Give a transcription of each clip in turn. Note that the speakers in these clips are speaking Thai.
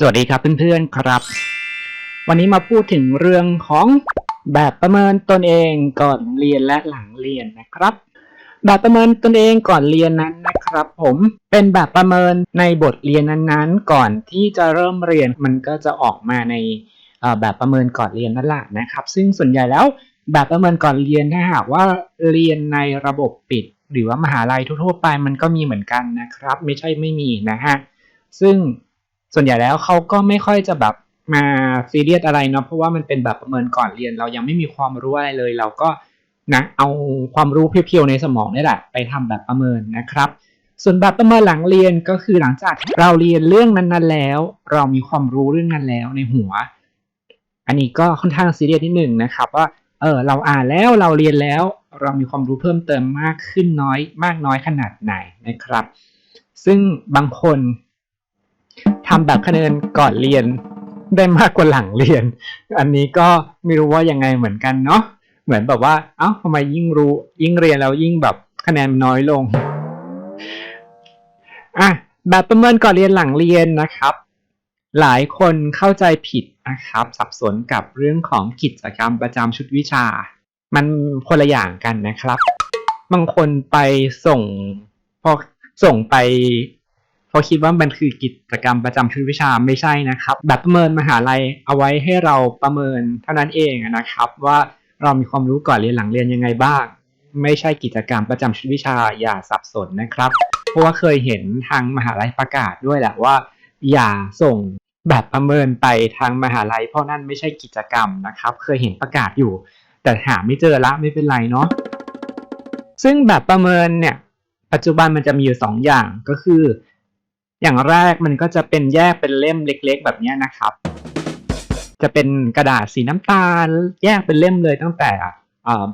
สวัสดีครับเพื่อนๆครับ วันนี้มาพูดถึงเรื่องของแบบประเมินตนเองก่อนเรียนและหลังเรียนนะครับ แบบประเมินตนเองก่อนเรียนนั้นนะครับ ผมเป็นแบบประเมินในบทเรียนนั้นๆ ก่อนที่จะเริ่มเรียนมันก็จะออกมาในแบบประเมินก่อนเรียนนั่นแหละนะครับ ซึ่งส่วนใหญ่แล้วแบบประเมินก่อนเรียนถ้าหากว่าเรียนในระบบปิด หรือว่ามหาลัยทั่วๆไปมันก็มีเหมือนกันนะครับ ไม่ใช่ไม่มีนะฮะซึ่งส่วนใหญ่แล้วเขาก็ไม่ค่อยจะแบบมาซีเรียสอะไรเนาะเพราะว่ามันเป็นแบบประเมินก่อนเรียน เรายังไม่มีความรู้อะไรเลย เราก็นะเอาความรู้เพียวๆในสมองนี่แหละไปทำแบบประเมินนะครับ ส่วนแบบประเมินหลังเรียนก็คือหลังจากเราเรียนเรื่องนั้นๆแล้ว เรามีความรู้เรื่องนั้นแล้วในหัว อันนี้ก็ค่อนข้างซีเรียสนิดหนึ่งนะครับว่า เออเราอ่านแล้วเราเรียนแล้วเรามีความรู้เพิ่มเติมมากขึ้นน้อย มากน้อยขนาดไหนนะครับ ซึ่งบางคนทำแบบคะแนนก่อนเรียนได้มากกว่าหลังเรียน อันนี้ก็ไม่รู้ว่ายังไงเหมือนกันเนาะเหมือนแบบว่า เอ้าทำไมยิ่งรู้ ยิ่งเรียนแล้วยิ่งแบบคะแนนน้อยลงอะแบบประเมินก่อนเรียนหลังเรียนนะครับ หลายคนเข้าใจผิดนะครับ สับสนกับเรื่องของกิจกรรมประจำชุดวิชา มันคนละอย่างกันนะครับ บางคนไปส่งพอส่งไปเพราะคิดว่ามันคือกิจกรรมประจำชุดวิชาไม่ใช่นะครับ แบบประเมินมหาลัยเอาไว้ให้เราประเมินเท่านั้นเองนะครับ ว่าเรามีความรู้ก่อนเรียนหลังเรียนยังไงบ้าง ไม่ใช่กิจกรรมประจำชุดวิชาอย่าสับสนนะครับ เพราะว่าเคยเห็นทางมหาลัยประกาศด้วยแหละว่า อย่าส่งแบบประเมินไปทางมหาลัย เพราะนั่นไม่ใช่กิจกรรมนะครับ เคยเห็นประกาศอยู่ แต่หาไม่เจอละไม่เป็นไรเนาะซึ่งแบบประเมินเนี่ย ปัจจุบันมันจะมีอยู่สองอย่างก็คือ อย่างแรกมันก็จะเป็นแยกเป็นเล่มเล็ก ๆ แบบนี้นะครับ จะเป็นกระดาษสีน้ำตาล แยกเป็นเล่มเลยตั้งแต่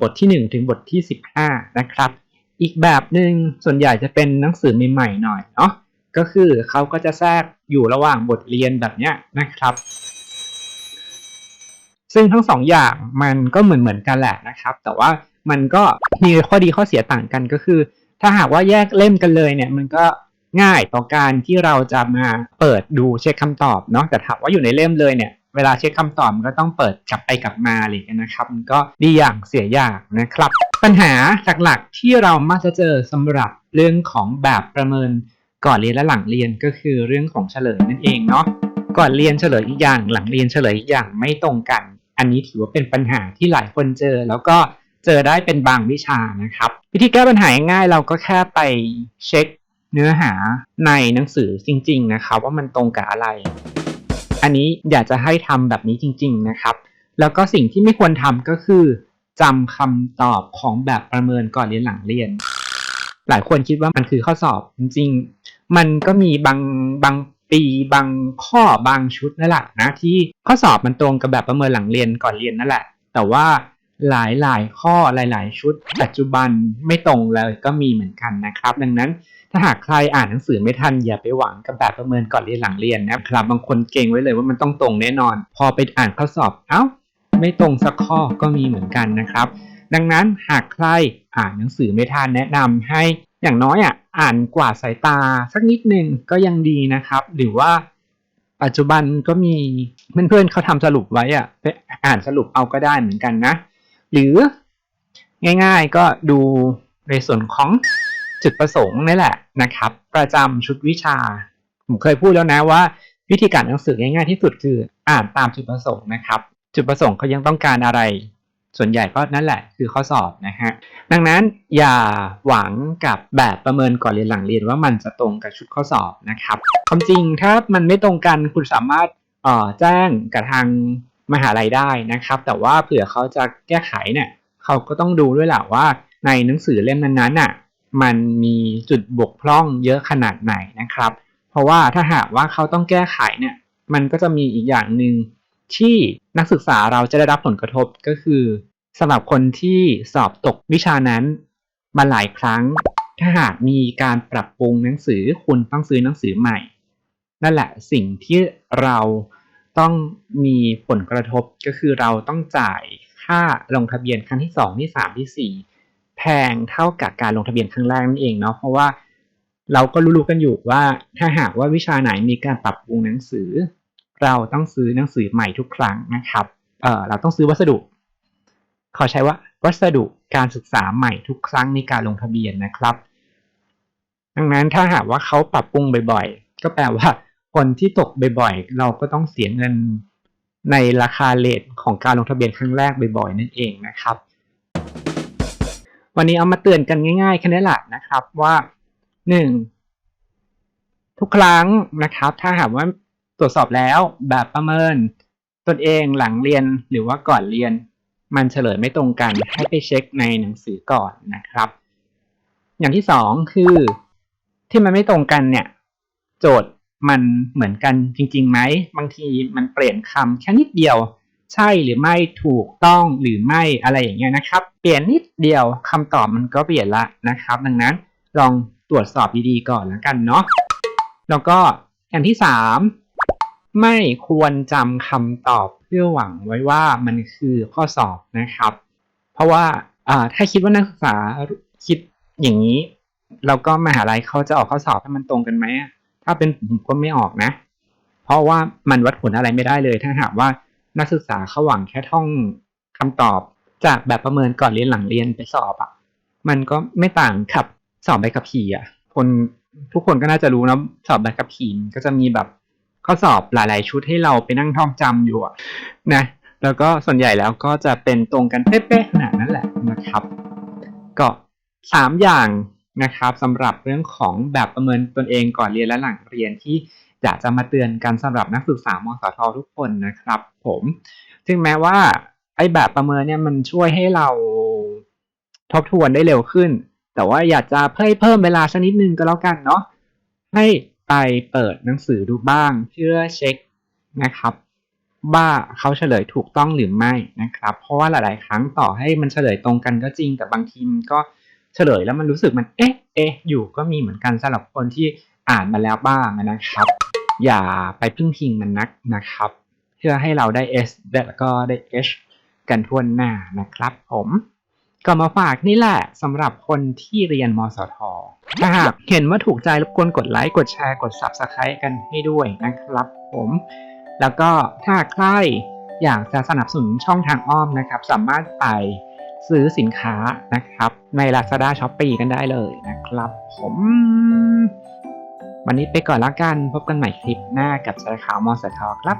บทที่ 1 ถึงบทที่ 15 นะครับ อีกแบบหนึ่งส่วนใหญ่จะเป็นหนังสือใหม่ๆหน่อยเนาะ ก็คือเขาก็จะแทรกอยู่ระหว่างบทเรียนแบบเนี้ยนะครับ ซึ่งทั้งสองอย่างมันก็เหมือนเหมือนๆกันแหละนะครับ แต่ว่ามันก็มีข้อดีข้อเสียต่างกันก็คือ ถ้าหากว่าแยกเล่มกันเลยเนี่ย มันก็ง่ายต่อการที่เราจะมาเปิดดูเช็คคำตอบเนาะแต่ถามว่าอยู่ในเล่มเลยเนี่ยเวลาเช็คคำตอบมันก็ต้องเปิดกลับไปกลับมาอะไรอย่างเงี้ยนะครับมันก็ดีอย่างเสียอย่างนะครับ ปัญหาหลักๆที่เรามักจะเจอสำหรับเรื่องของแบบประเมิน ก่อนเรียนและหลังเรียนก็คือเรื่องของเฉลยนั่นเองเนาะก่อนเรียนเฉลยอีกอย่าง หลังเรียนเฉลยอีกอย่างไม่ตรงกัน อันนี้ถือว่าเป็นปัญหาที่หลายคนเจอ แล้วก็เจอได้เป็นบางวิชานะครับ วิธีแก้ปัญหาง่ายเราก็แค่ไปเช็คเนื้อหาในหนังสือจริง ๆ นะครับ ว่ามันตรงกับอะไร อันนี้อยากจะให้ทำแบบนี้จริง ๆ นะครับ แล้วก็สิ่งที่ไม่ควรทำก็คือจำคำตอบของแบบประเมินก่อนเรียนหลังเรียน หลายคนคิดว่ามันคือข้อสอบจริงๆ มันก็มีบางบางปีบางข้อบางชุดนั่นแหละนะที่ข้อสอบมันตรงกับแบบประเมินหลังเรียนก่อนเรียนนั่นแหละ แต่ว่าหลายหลายข้อหลาย ๆ ชุด ปัจจุบันไม่ตรงเลยก็มีเหมือนกันนะครับ ดังนั้นถ้าหากใครอ่านหนังสือไม่ทันอย่าไปหวังกับแบบประเมินก่อนเรียนหลังเรียนนะครับ บางคนเก่งไว้เลยว่ามันต้องตรงแน่นอน พอไปอ่านข้อสอบเอ้า ไม่ตรงสักข้อก็มีเหมือนกันนะครับ ดังนั้นหากใครอ่านหนังสือไม่ทันแนะนำให้อย่างน้อยอะ อ่านกว่าสายตาสักนิดหนึ่งก็ยังดีนะครับ หรือว่าปัจจุบันก็มีเพื่อนๆเขาทำสรุปไว้อะไปอ่านสรุปเอาก็ได้เหมือนกันนะ หรือง่ายๆก็ดูในส่วนของจุดประสงค์นี่แหละนะครับ ประจำชุดวิชา ผมเคยพูดแล้วนะว่า วิธีการอ่านหนังสือง่ายๆที่สุดคืออ่านตามจุดประสงค์นะครับ จุดประสงค์เขายังต้องการอะไร ส่วนใหญ่ก็นั่นแหละคือข้อสอบนะฮะดังนั้นอย่าหวังกับแบบประเมินก่อนเรียนหลังเรียนว่ามันจะตรงกับชุดข้อสอบนะครับความจริงถ้ามันไม่ตรงกันคุณสามารถเอ่อแจ้งกับทางมหาลัยได้นะครับ แต่ว่าเผื่อเขาจะแก้ไขเนี่ยเขาก็ต้องดูด้วยแหละว่าในหนังสือเล่มนั้นๆน่ะมันมีจุดบกพร่องเยอะขนาดไหนนะครับ เพราะว่าถ้าหากว่าเขาต้องแก้ไขเนี่ยมันก็จะมีอีกอย่างหนึ่ง ที่นักศึกษาเราจะได้รับผลกระทบก็คือสำหรับคนที่สอบตกวิชานั้นมาหลายครั้ง ถ้าหากมีการปรับปรุงหนังสือคุณต้องซื้อหนังสือใหม่ นั่นแหละสิ่งที่เราต้องมีผลกระทบก็คือเราต้องจ่ายค่าลงทะเบียนครั้งที่สองที่สามที่สี่แพงเท่ากับการลงทะเบียนครั้งแรกนั่นเองเนาะเพราะว่าเราก็รู้ๆกันอยู่ว่าถ้าหากว่าวิชาไหนมีการปรับปรุงหนังสือ เราต้องซื้อหนังสือใหม่ทุกครั้งนะครับเออเราต้องซื้อวัสดุ ขอใช้ว่าวัสดุการศึกษาใหม่ทุกครั้งในการลงทะเบียนนะครับ ดังนั้นถ้าหากว่าเขาปรับปรุงบ่อยๆ ก็แปลว่าคนที่ตกบ่อยๆ เราก็ต้องเสียเงินในราคาเลทของการลงทะเบียนครั้งแรกบ่อยๆ นั่นเองนะครับ วันนี้เอามาเตือนกันง่ายๆแค่นี้แหละนะครับว่าหนึ่งทุกครั้งนะครับ ถ้าหากว่า ตรวจสอบแล้วแบบประเมิน ตนเองหลังเรียนหรือว่าก่อนเรียน มันเฉลยไม่ตรงกันให้ไปเช็คในหนังสือก่อนนะครับ อย่างที่สองคือ ที่มันไม่ตรงกันเนี่ย โจทย์มันเหมือนกันจริงๆไหมบางทีมันเปลี่ยนคำแค่นิดเดียว ใช่หรือไม่ถูกต้องหรือไม่อะไรอย่างเงี้ยนะครับ เปลี่ยนนิดเดียวคำตอบมันก็เปลี่ยนละนะครับ ดังนั้นลองตรวจสอบดีๆก่อนแล้วกันเนาะแล้วก็อย่างที่สาม ไม่ควรจำคำตอบเพื่อหวังไว้ว่ามันคือข้อสอบนะครับ เพราะว่าถ้าคิดว่านักศึกษาคิดอย่างนี้ แล้วก็มหาลัยเขาจะออกข้อสอบให้มันตรงกันไหมถ้าเป็นผมก็ไม่ออกนะ เพราะว่ามันวัดผลอะไรไม่ได้เลย ถ้าหากว่านักศึกษาเขาหวังแค่ท่องคำตอบจากแบบประเมินก่อนเรียนหลังเรียนไปสอบอะ่ะ มันก็ไม่ต่างกับสอบใบขับขี่อะ คนทุกคนก็น่าจะรู้นะสอบใบขับขี่ก็จะมีแบบ ข้อสอบหลาย ๆ ชุดให้เราไปนั่งท่องจำอยู่นะแล้วก็ส่วนใหญ่แล้วก็จะเป็นตรงกันเป๊ะๆขนาดนั้นแหละนะครับ ก็สามอย่างนะครับสำหรับเรื่องของแบบประเมินตนเองก่อนเรียนและหลังเรียนที่อยากจะมาเตือนกันสำหรับนักศึกษามสททุกคนนะครับ ผมถึงแม้ว่าไอ้แบบประเมินเนี่ยมันช่วยให้เราทบทวนได้เร็วขึ้น แต่ว่าอยากจะเพิ่มเพิ่มเวลาสักนิดนึงก็แล้วกันเนาะให้ ไปเปิดหนังสือดูบ้างเพื่อเช็คนะครับ ว่าเขาเฉลยถูกต้องหรือไม่นะครับ เพราะว่าหลาย ๆ ครั้งต่อให้มันเฉลยตรงกันก็จริงแต่บางทีมันก็เฉลยแล้วมันรู้สึกมันเอ๊ะเอ๊ะอยู่ก็มีเหมือนกันสำหรับคนที่อ่านมาแล้วบ้างนะครับ อย่าไปพึ่งพิงมันนักนะครับ เพื่อให้เราได้ S แล้วก็ได้ H กันทั่วหน้านะครับผม ก็มาฝากนี่แหละสำหรับคนที่เรียนมสทถ้าหากเห็นว่าถูกใจรบกวนกดไลค์กดแชร์กด Subscribe กันให้ด้วยนะครับผม แล้วก็ถ้าใครอยากจะสนับสนุนช่องทางอ้อมนะครับ สามารถไปซื้อสินค้านะครับ ใน Lazada s h o p e e กันได้เลยนะครับ ผม วันนี้ไปก่อนละกันพบกันใหม่คลิปหน้ากับชายขาวมอสทครับ